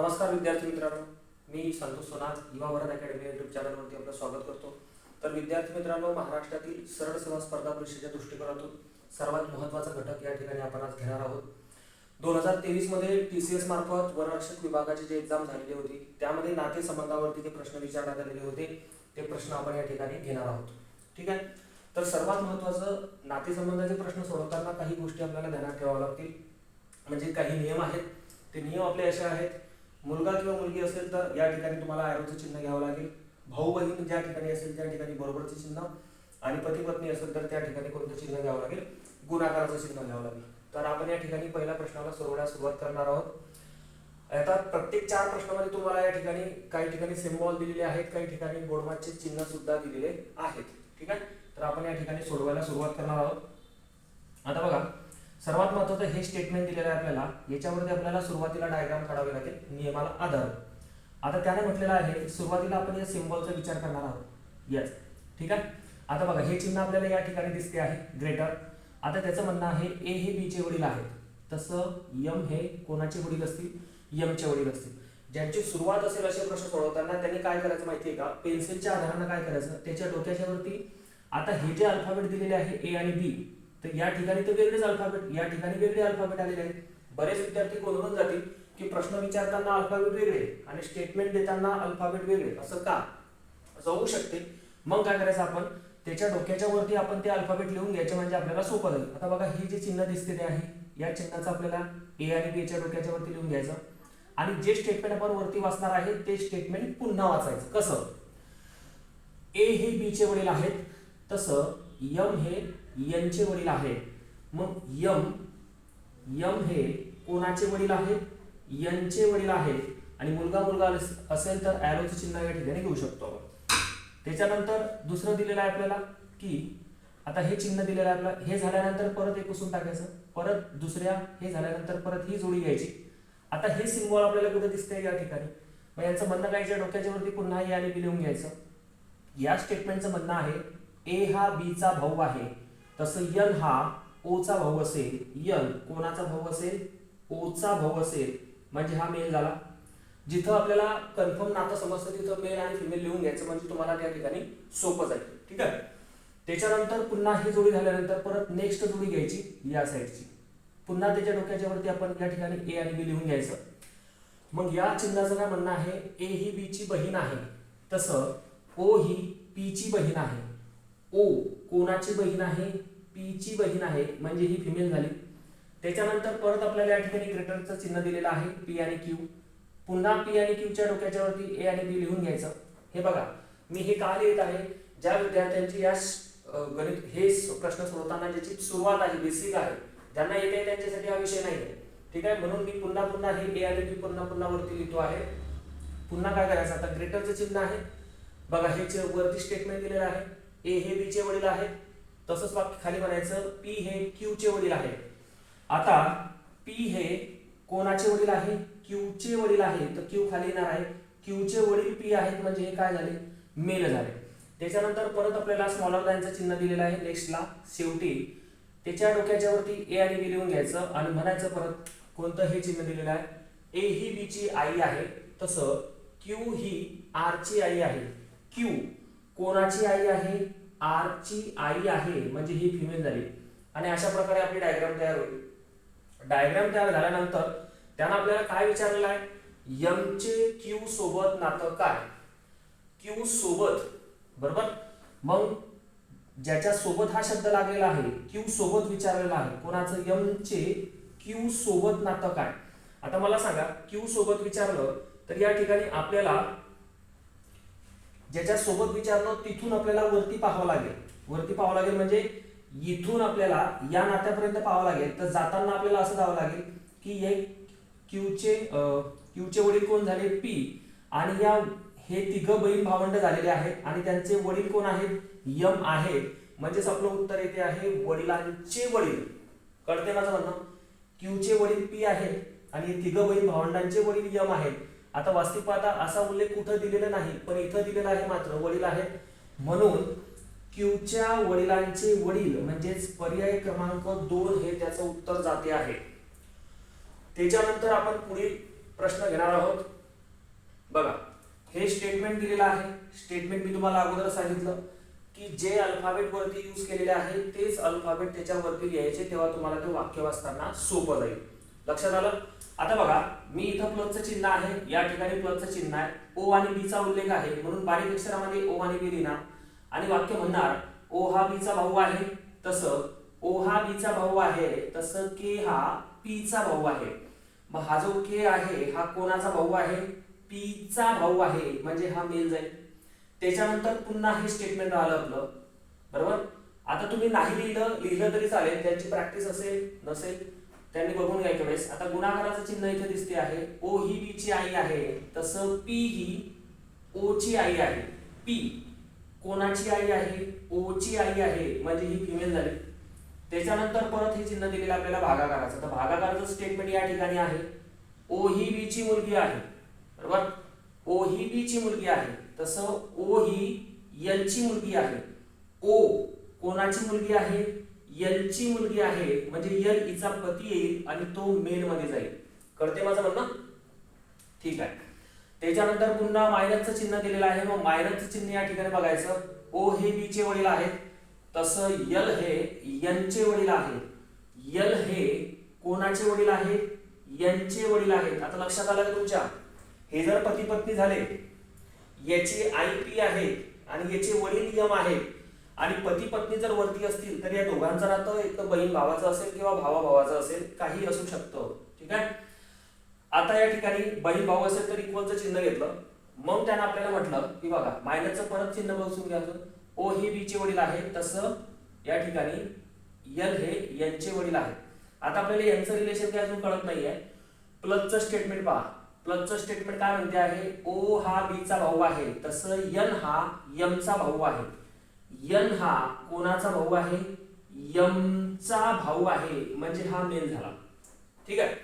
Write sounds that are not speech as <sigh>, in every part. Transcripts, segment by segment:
नमस्कार विद्यार्थी मित्रांनो. मी संतोष सोनार युवा भारत अकॅडमी युट्यूब चॅनलवरती आपलं स्वागत करतो. तर विद्यार्थी मित्रांनो महाराष्ट्रातील सरळ सेवा स्पर्धा परीक्षेच्या दृष्टिकोनातून सर्वात महत्त्वाचा घटक या ठिकाणी आपण आज घेणार आहोत. दोन हजार तेवीसमध्ये टी सी एस मार्फत वनरक्षक विभागाची जी एक्झाम झालेली होती त्यामध्ये नातेसंबंधावरती जे प्रश्न विचारण्यात आलेले होते ते प्रश्न आपण या ठिकाणी घेणार आहोत. ठीक आहे? तर सर्वात महत्त्वाचं नातेसंबंधाचे प्रश्न सोडवताना काही गोष्टी आपल्याला ध्यानात ठेवाव्या लागतील. म्हणजे काही नियम आहेत. ते नियम आपले असे आहेत मुलगा किंवा मुलगी असेल तर या ठिकाणी तुम्हाला ॲरोचं चिन्ह घ्यावं लागेल. भाऊ बहीण ज्या ठिकाणी असेल त्या ठिकाणी बरोबरचे चिन्ह. आणि पती पत्नी असेल तर त्या ठिकाणी कोणतं चिन्ह घ्यावं लागेल? गुणाकाराचं चिन्ह घ्यावं लागेल. तर आपण या ठिकाणी पहिल्या प्रश्नाला सोडवण्यास सुरुवात करणार आहोत. आता प्रत्येक चार प्रश्नामध्ये तुम्हाला या ठिकाणी काही ठिकाणी सिम्बॉल दिलेले आहेत काही ठिकाणी गोडमाचे चिन्ह सुद्धा दिलेले आहेत. ठीक आहे? तर आपण या ठिकाणी सोडवायला सुरुवात करणार आहोत. आता बघा सर्वात महत्वाचं हे स्टेटमेंट दिलेलं आहे आपल्याला याच्यावरती आपल्याला सुरुवातीला डायग्राम काढावे लागेल नियमाला आधार. आता त्याने म्हटलेलं आहे सुरुवातीला आपण या सिम्बॉलचा विचार करणार आहोत. यस ठीक आहे? आता बघा हे चिन्ह आपल्याला या ठिकाणी दिसते आहे ग्रेटर आता त्याचं म्हणणं आहे ए हे बीचे वडील आहेत. तसं यम हे कोणाचे वडील असतील? यमचे वडील असतील. ज्यांची सुरुवात असेल असे प्रश्न सोडवताना त्यांनी काय करायचं माहितीये का? पेन्सिलच्या आधारानं काय करायचं? त्याच्या डोक्याच्या वरती आता हे जे अल्फाबेट दिलेले आहे ए आणि बी तर या ठिकाणी तर वेगळेच अल्फाबेट या ठिकाणी वेगळे अल्फाबेट आलेले आहेत. बरेच विद्यार्थी गोंधळून जातील की प्रश्न विचारताना अल्फाबेट वेगळे आणि स्टेटमेंट देताना अल्फाबेट वेगळे. असं का? असं होऊ शकते. मग काय करायचं आपण? त्याच्या डोक्याच्या वरती आपण ते अल्फाबेट लिहून घ्यायचे म्हणजे आपल्याला सोपं जाईल. आता बघा हे जे चिन्ह दिसते ते आहे या चिन्हाचं आपल्याला ए आणि बी च्या डोक्याच्या वरती लिहून घ्यायचं. आणि जे स्टेटमेंट आपण वरती वाचणार आहे ते स्टेटमेंट पुन्हा वाचायचं. कसं? ए हे बी चे वडील आहेत. तसं यम हे यांचे वडील आहेत. मग यम यम हे कोणाचे वडील आहेत? यांचे वडील आहेत. आणि मुलगा मुलगा असेल तर ॲरोचं चिन्ह या ठिकाणी घेऊ शकतो आपण. त्याच्यानंतर दुसरं दिलेलं आहे आपल्याला की आता हे चिन्ह दिलेलं आहे आपल्याला हे झाल्यानंतर परत एक पुसून टाकायचं. परत दुसऱ्या हे झाल्यानंतर परत ही जोडी घ्यायची. आता हे सिम्बॉल आपल्याला कुठे दिसतंय या ठिकाणी? मग यांचं म्हणणं काय डोक्याच्या वरती पुन्हा हे आणि बी लिहून घ्यायचं. या स्टेटमेंटचं म्हणणं आहे ए हा बीचा भाऊ आहे. तसं यन हा ओचा भाऊ असेल. यन कोणाचा भाऊ असेल? ओचा भाऊ असेल. म्हणजे हा मेल झाला. जिथं आपल्याला कन्फर्म नातं समजतं तिथं मेल आणि फिमेल लिहून घ्यायचं म्हणजे तुम्हाला त्या ठिकाणी सोपं जाईल. ठीक आहे? त्याच्यानंतर पुन्हा ही जोडी झाल्यानंतर परत नेक्स्ट जोडी घ्यायची या साईडची पुन्हा त्याच्या डोक्याच्या वरती आपण या ठिकाणी ए आणि बी लिहून घ्यायचं. मग या चिन्हाचं काय म्हणणं आहे? ए ही बीची बहीण आहे. तसं ओ ही पीची बहीण आहे. ओ कोणाची बहीण आहे पीची बहीण आहे म्हणजे ही फिमेल झाली. त्याच्यानंतर परत आपल्याला या ठिकाणी ग्रेटरचं चिन्ह दिलेलं आहे पी आणि क्यू पुन्हा पी आणि क्यूच्या डोक्याच्या वरती ए आणि बी लिहून घ्यायचं. हे बघा मी हे का लिहित आहे? ज्या विद्यार्थ्यांची या गणित हे प्रश्न सोडवताना ज्याची सुरुवात आहे बेसिक आहे ज्यांना येते त्यांच्यासाठी हा विषय नाही आहे ठीक आहे? म्हणून मी पुन्हा पुन्हा हे ए आणि बी पुन्हा पुन्हा वरती लिहितो आहे. पुन्हा काय करायचं? आता ग्रेटरचं चिन्ह आहे. बघा हे वरती स्टेटमेंट दिलेलं आहे. ए हे बी चे वडील आहेत. तसंच वाक्य खाली म्हणायचं पी हे क्यू चे वडील आहेत. आता पी हे कोणाचे वडील आहे? क्यू चे वडील आहे. तर क्यू खाली येणार आहे. क्यू चे वडील पी आहेत म्हणजे हे काय झाले? मेल झाले. त्याच्यानंतर परत आपल्याला स्मॉलर दॅनचं चिन्ह दिलेलं आहे. नेक्स्टला शेवटी. त्याच्या डोक्याच्या वरती ए आणि बी लिहून घ्यायचं आणि म्हणायचं परत कोणतं हे चिन्ह दिलेलं आहे? ए ही बी ची आई आहे. तसं क्यू ही आर ची आई आहे. क्यू कोणाची आई आहे? आर ची आई आहे. म्हणजे ही फिमेल झाली. आणि अशा प्रकारे आपली डायग्राम तयार होईल डायग्राम तयार झाल्यानंतर त्यानं आपल्याला काय विचारलेलं आहे? यमचे क्यू सोबत नातं काय? क्यू सोबत. बरोबर? मग ज्याच्या सोबत हा शब्द लागलेला आहे क्यू सोबत विचारलेला आहे कोणाचं यमचे क्यू सोबत नातं काय? आता मला सांगा क्यू सोबत विचारलं तर या ठिकाणी आपल्याला ज्याच्यासोबत विचारणं विचारलं तिथून आपल्याला वरती पाहावं लागेल. वरती पाहावं लागेल म्हणजे इथून आपल्याला या नात्यापर्यंत पाहावं लागेल. तर जाताना आपल्याला असं जावं लागेल की हे क्यूचे क्यूचे वडील कोण झाले? पी. आणि या हे तिघं बहीण भावंड झालेले आहेत आणि त्यांचे वडील कोण आहेत? यम आहेत म्हणजेच आपलं उत्तर येते आहे वडिलांचे वडील. कळते माझं म्हणणं? क्यूचे वडील पी आहेत आणि तिघं बहीण भावंडांचे वडील यम आहेत. आता वास्तविक पाहता असा उल्लेख कुठं दिलेला नाही पण इथं दिलेला आहे मात्र वडील आहेत. म्हणून क्यूच्या वडिलांचे वडील म्हणजेच पर्याय क्रमांक दोन हे त्याचं उत्तर जाते आहे. त्याच्यानंतर आपण पुढील प्रश्न घेणार आहोत. बघा हे स्टेटमेंट दिलेलं आहे. स्टेटमेंट मी तुम्हाला अगोदर सांगितलं की जे अल्फाबेट वरती यूज केलेले आहे तेच अल्फाबेट त्याच्यावरती लिहायचे तेव्हा तुम्हाला ते वाक्य वाचताना सोपं जाईल. लक्षात आलं? आता बघा मी इथं प्लसचं चिन्ह आहे या ठिकाणी प्लसचं चिन्ह आहे. ओ आणि बी चा उल्लेख आहे म्हणून बारीक अक्षरामध्ये ओ आणि बी लिहिणार. आणि वाक्य म्हणणार ओ हा बीचा भाऊ आहे तसं ओ हा बीचा भाऊ आहे तसं के हा पीचा भाऊ आहे. मग हा जो के आहे हा कोणाचा भाऊ आहे? पीचा भाऊ आहे म्हणजे हा मेल जाईल त्याच्यानंतर पुन्हा हे स्टेटमेंट आलं आपलं. बरोबर? आता तुम्ही नाही लिहिलं लिहिलं तरी चालेल त्यांची प्रॅक्टिस असेल नसेल. त्यांनी बघून घ्यायच्या वेळेस आता गुणाकाराचं चिन्ह इथे दिसते आहे. ओ ही बी ची आई आहे. तसं पी ही ओ ची आई आहे. पी कोणाची आई आहे? ओ ची आई आहे. म्हणजे ही फिमेल झाली. त्याच्यानंतर परत हे चिन्ह दिलेलं आपल्याला भागाकाराचं. तर भागाकाराचं स्टेटमेंट या ठिकाणी आहे. ओ ही बी ची मुलगी आहे. बरोबर? ओ ही बी ची मुलगी आहे. तसं ओ ही यल ची मुलगी आहे. ओ कोणाची मुलगी आहे? यलची मुलगी आहे म्हणजे यल हिचा पती येईल आणि तो मेल मध्ये जाईल. कळते माझं म्हणणं? ठीक आहे. त्याच्यानंतर पुन्हा मायनसचं चिन्ह दिलेलं आहे. मग मायनसचं चिन्ह या ठिकाणी बघायचं. ओ हे बी चे वडील आहेत. तसं यल हे यांचे वडील आहेत. यल हे कोणाचे वडील आहेत? यांचे वडील आहेत. आता लक्षात आलं का तुमच्या? हे जर पती पत्नी झाले याची आई पी आहे आणि याचे वडील यम आहेत आणि पती पत्नी जर वरती असतील तर या दोघांचं नातं एक तर बहीण भावाचं असेल किंवा भावा भावाचं असेल काही असू शकतं. ठीक आहे? आता या ठिकाणी बहीण भाऊ असेल तर इक्वलचं चिन्ह घेतलं. मग त्यानं आपल्याला म्हटलं की बघा मायनसचं परत चिन्ह बसून घ्यायचं ओ हे बीचे वडील आहे तसं या ठिकाणी यल हे यांचे वडील आहेत. आता आपल्याला यांचं रिलेशन काय अजून कळत नाहीये. प्लसचं स्टेटमेंट पहा. प्लसचं स्टेटमेंट काय म्हणते आहे? ओ हा बीचा भाऊ आहे तसं यल हा यमचा भाऊ आहे. यन हा कोणाचा भाऊ आहे? यमचा भाऊ आहे. म्हणजे हा मेल झाला. ठीक आहे?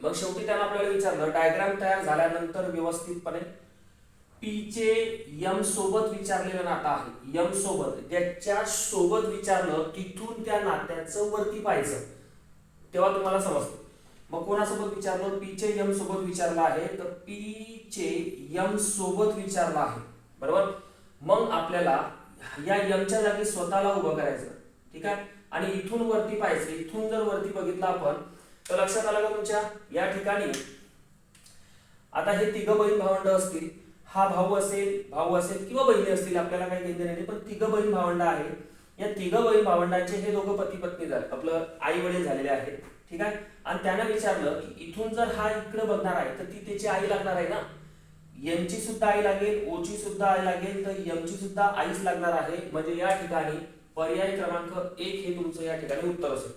मग शेवटी त्यानं आपल्याला विचारलं डायग्राम तयार झाल्यानंतर व्यवस्थितपणे पीचे यम सोबत विचारलेलं नातं आहे. यम सोबत. त्याच्या सोबत विचारलं तिथून त्या नात्याचं वरती पाहायचं. तेव्हा तुम्हाला समजतं. मग कोणासोबत विचारलं? पीचे यम सोबत विचारलं आहे. तर पी चे यम सोबत विचारलं आहे. बरोबर? मग आपल्याला या यमच्या जागी स्वतःला उभं करायचं. ठीक आहे? आणि इथून वरती पाहायचं. इथून जर वरती बघितलं आपण तर लक्षात आलं का तुमच्या? या ठिकाणी. आता हे तिघ बहीण भावंड असतील. हा भाऊ असेल भाऊ असेल किंवा बहिणी असतील आपल्याला काही घेणे नाही. पण तिघ बहीण भावंड आहे या तिघ बहीण भावंडांचे हे दोघं पती पत्नी झाले. आपलं आई वडील झालेले आहेत. ठीक आहे? आणि त्यानं विचारलं की इथून जर हा इकडे बघणार आहे तर ती त्याची आई लागणार आहे ना? यमची सुद्धा आई लागेल ओची सुद्धा आई लागेल तर एम ची सुद्धा आईच लागणार आहे. म्हणजे या ठिकाणी पर्याय क्रमांक एक हे तुमचं या ठिकाणी उत्तर असेल.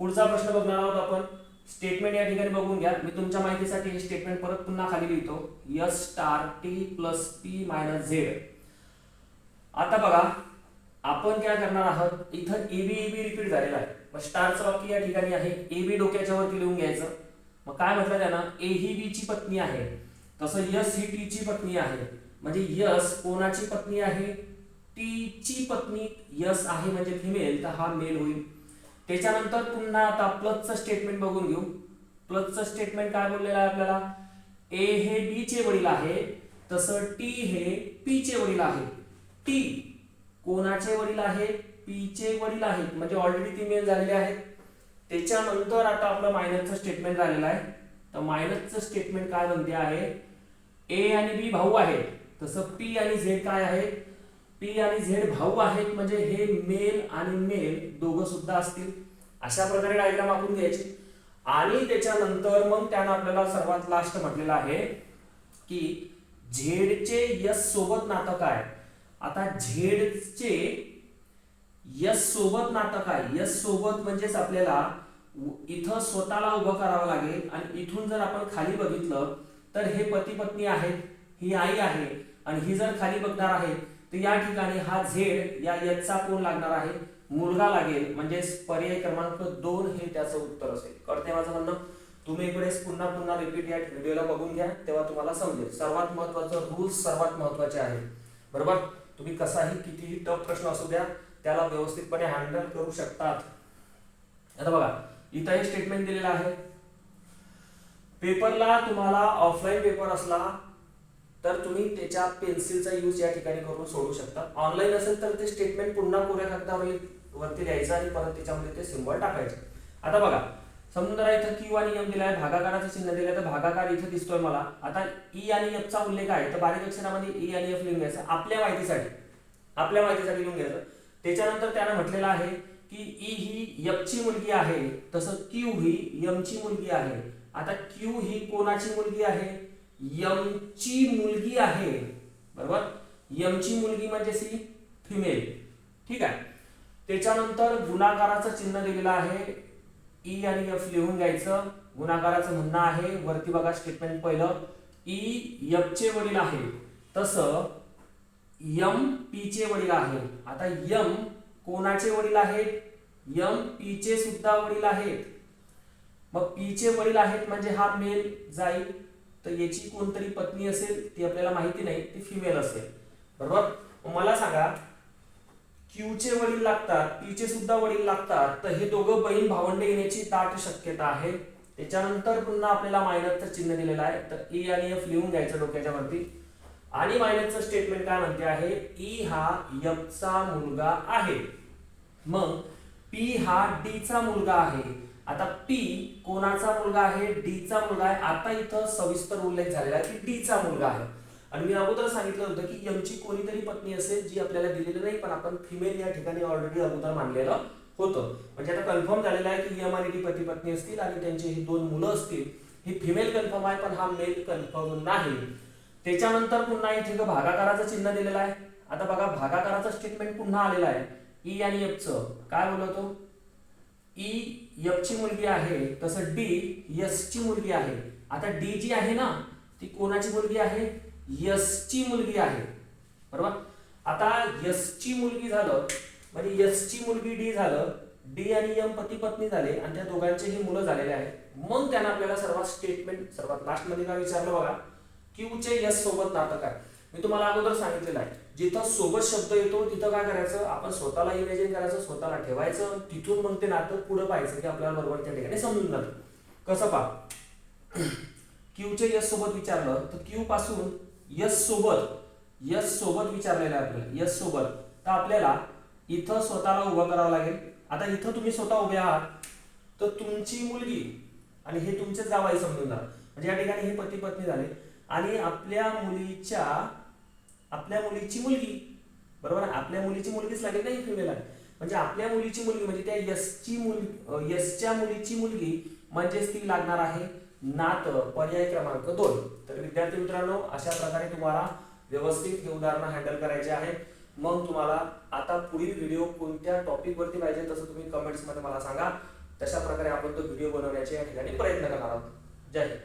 पुढचा प्रश्न बघणार आहोत आपण. स्टेटमेंट या ठिकाणी बघून घ्या. मी तुमच्या माहितीसाठी हे स्टेटमेंट परत पुन्हा खाली लिहितो. Yes star T plus P minus Z आता बघा आपण काय करणार आहोत? इथं एबी एबी रिपीट झालेला आहे. मग स्टारचं वाक्य या ठिकाणी आहे. एबी डोक्याच्या वरती लिहून घ्यायचं. मग काय म्हटलं त्यानं? ए ही बी ची पत्नी आहे. तसं यस ही टीची पत्नी आहे. म्हणजे यस कोणाची पत्नी आहे? टीची पत्नी यस आहे म्हणजे फिमेल तर हा मेल होईल. त्याच्यानंतर पुन्हा आता प्लसचं स्टेटमेंट बघून घेऊ. प्लसचं स्टेटमेंट काय बोललेलं आहे आपल्याला? ए हे बी चे वडील आहे तसं टी हे पी चे वडील आहे. टी कोणाचे वडील आहे? पी चे वडील आहेत म्हणजे ऑलरेडी ती मेल झालेले आहेत त्याच्यानंतर आता आपलं मायनसचं स्टेटमेंट झालेलं आहे. तर मायनसचं स्टेटमेंट काय म्हणते आहे? ए आणि बी भाऊ आहेत. तसं पी आणि झेड काय आहे पी आणि झेड भाऊ आहेत म्हणजे हे मेल आणि मेल दोघं सुद्धा असतील. अशा प्रकारे डायग्राम आपण घ्यायची. आणि त्याच्यानंतर मग त्यानं आपल्याला सर्वात लास्ट म्हटलेलं आहे की झेडचे यस सोबत नातं काय? आता झेडचे यस सोबत नातं काय? यस सोबत म्हणजेच आपल्याला इथं स्वतःला उभं करावं लागेल. आणि इथून जर आपण खाली बघितलं तर हे पती पत्नी आहेत ही आई आहे आणि ही जर खाली बघणार आहे तर या ठिकाणी हा झेड या यचा कोण लागणार आहे? मुलगा लागेल. म्हणजेच पर्याय क्रमांक दोन हे त्याचं उत्तर असेल. कळते माझं म्हणणं? तुम्ही इकडे पुन्हा पुन्हा रिपीट या व्हिडिओला बघून घ्या तेव्हा तुम्हाला समजेल. सर्वात महत्वाचं रूल्स सर्वात महत्त्वाचे आहे बरोबर? तुम्ही कसाही कितीही टफ प्रश्न असू द्या त्याला व्यवस्थितपणे हँडल करू शकतात. आता बघा इथं हे स्टेटमेंट दिलेलं आहे. पेपरला तुम्हाला ऑफलाईन पेपर असला तर तुम्ही त्याच्या पेन्सिलचा यूज या ठिकाणी करून सोडू शकता. ऑनलाईन असेल तर ते स्टेटमेंट पुन्हा कोऱ्या कागदावर वरती लिहायचं आणि परत त्याच्यामध्ये ते सिम्बॉल टाकायचे. आता बघा समजून जरा इथं क्यू आणि एम दिलाय भागाकाराचं चिन्ह दिलंय तर भागाकार इथं दिसतोय मला. आता ई आणि एफ चा उल्लेख आहे तर बारीक अक्षरामध्ये ई आणि एफ लिहून घ्यायचं. आपल्या माहितीसाठी आपल्या माहितीसाठी लिहून घ्यायचं. त्याच्यानंतर त्यानं म्हटलेलं आहे की ई ही एफची मुलगी आहे तसं क्यू ही एम ची मुलगी आहे. आता क्यू ही कोणाची मुलगी आहे? यम ची मुलगी आहे. बरोबर? यम ची मुलगी म्हणजे सी फिमेल ठीक आहे? त्याच्यानंतर गुणाकाराचं चिन्ह दिलेलं आहे. ई आणि एफ लिहून घ्यायचं. गुणाकाराचं म्हणणं आहे वरती बघा स्टेटमेंट पहिलं. E, ई एफ चे वडील आहे. तसं यम पी चे वडील आहे. आता यम कोणाचे वडील आहेत? यम पी चे सुद्धा वडील आहेत. मग पी चे वडील आहेत म्हणजे हा मेल जाईल तर याची कोणतरी पत्नी असेल ती आपल्याला माहिती नाही ती फिमेल असेल. बरोबर? मला सांगा क्यूचे वडील लागतात पी चे सुद्धा वडील लागतात तर हे दोघं बहीण भावंडे येण्याची दाट शक्यता आहे. त्याच्यानंतर पुन्हा आपल्याला मायनसचं चिन्ह दिलेलं आहे तर ई आणि एफ लिहून घ्यायचं डोक्याच्या वरती आणि मायनसचं स्टेटमेंट काय म्हणते आहे? ई हा F चा मुलगा आहे. मग पी हा डी चा मुलगा आहे. आता पी कोणाचा मुलगा आहे? डी चा मुलगा आहे. आता इथं सविस्तर उल्लेख झालेला आहे की डी चा मुलगा आहे. आणि मी अगोदर सांगितलं होतं की यमची कोणीतरी पत्नी असेल जी आपल्याला दिलेली नाही पण आपण फिमेल या ठिकाणी ऑलरेडी अगोदर मानलेलं होतं. म्हणजे आता कन्फर्म झालेलं आहे की यम आणि डी पती पत्नी असतील आणि त्यांची ही दोन मुलं असतील. ही फिमेल कन्फर्म आहे पण हा मेल कन्फर्म नाही. त्याच्यानंतर पुन्हा इथे भागाकाराचं चिन्ह दिलेलं आहे आता बघा भागाकाराचं स्टेटमेंट पुन्हा आलेलं आहे. ई आणि एफ च. काय बोलतो? ई एफ ची मुलगी आहे तसं डी एस ची मुलगी आहे. आता डी जी आहे ना ती कोणाची मुलगी आहे? यस ची मुलगी आहे. बरोबर? आता यस ची मुलगी झालं म्हणजे यस ची मुलगी डी झालं डी आणि एम पती पत्नी झाले आणि त्या दोघांचेही मुलं झालेले आहेत. मग त्यांना आपल्याला सर्वात स्टेटमेंट सर्वात लास्टमध्ये काय विचारलं बघा क्यूचे यस सोबत नातं काय? मी तुम्हाला अगोदर सांगितलेलं आहे. जिथं सोबत शब्द येतो तिथं काय करायचं? आपण स्वतःला इमेजिन करायचं स्वतःला ठेवायचं. तिथून मग ते नातं पुढे पाहायचं की आपल्याला बरोबर त्या ठिकाणी समजून जातं. कसं पहा? <clears throat> क्यूचे यस सोबत विचारलं तर क्यू पासून यस सोबत यस सोबत विचारलेलं आहे आपल्याला. यस सोबत. तर आपल्याला इथं स्वतःला उभं करावं लागेल. आता इथं तुम्ही स्वतः उभे आहात. तर तुमची मुलगी आणि हे तुमचे जावाई समजून जा म्हणजे या ठिकाणी हे पती पत्नी झाले. आणि आपल्या मुलीच्या आपल्या मुलीची मुलगी. बरोबर? आपल्या मुलीची मुलगीच लागेल ना ही फिमेल आहे म्हणजे आपल्या मुलीची मुलगी म्हणजे त्या यसची मुलगी यसच्या मुलीची मुलगी म्हणजेच ती लागणार आहे नात पर्याय क्रमांक दोन. तर विद्यार्थी मित्रांनो अशा प्रकारे तुम्हाला व्यवस्थित हे उदाहरणं हँडल करायचे आहे मग तुम्हाला आता पुढील व्हिडिओ कोणत्या टॉपिक वरती पाहिजे तसं तुम्ही कमेंट्समध्ये मला सांगा. तशा प्रकारे आपण तो व्हिडिओ बनवण्याचे या ठिकाणी प्रयत्न करणार आहोत. जय हिंद.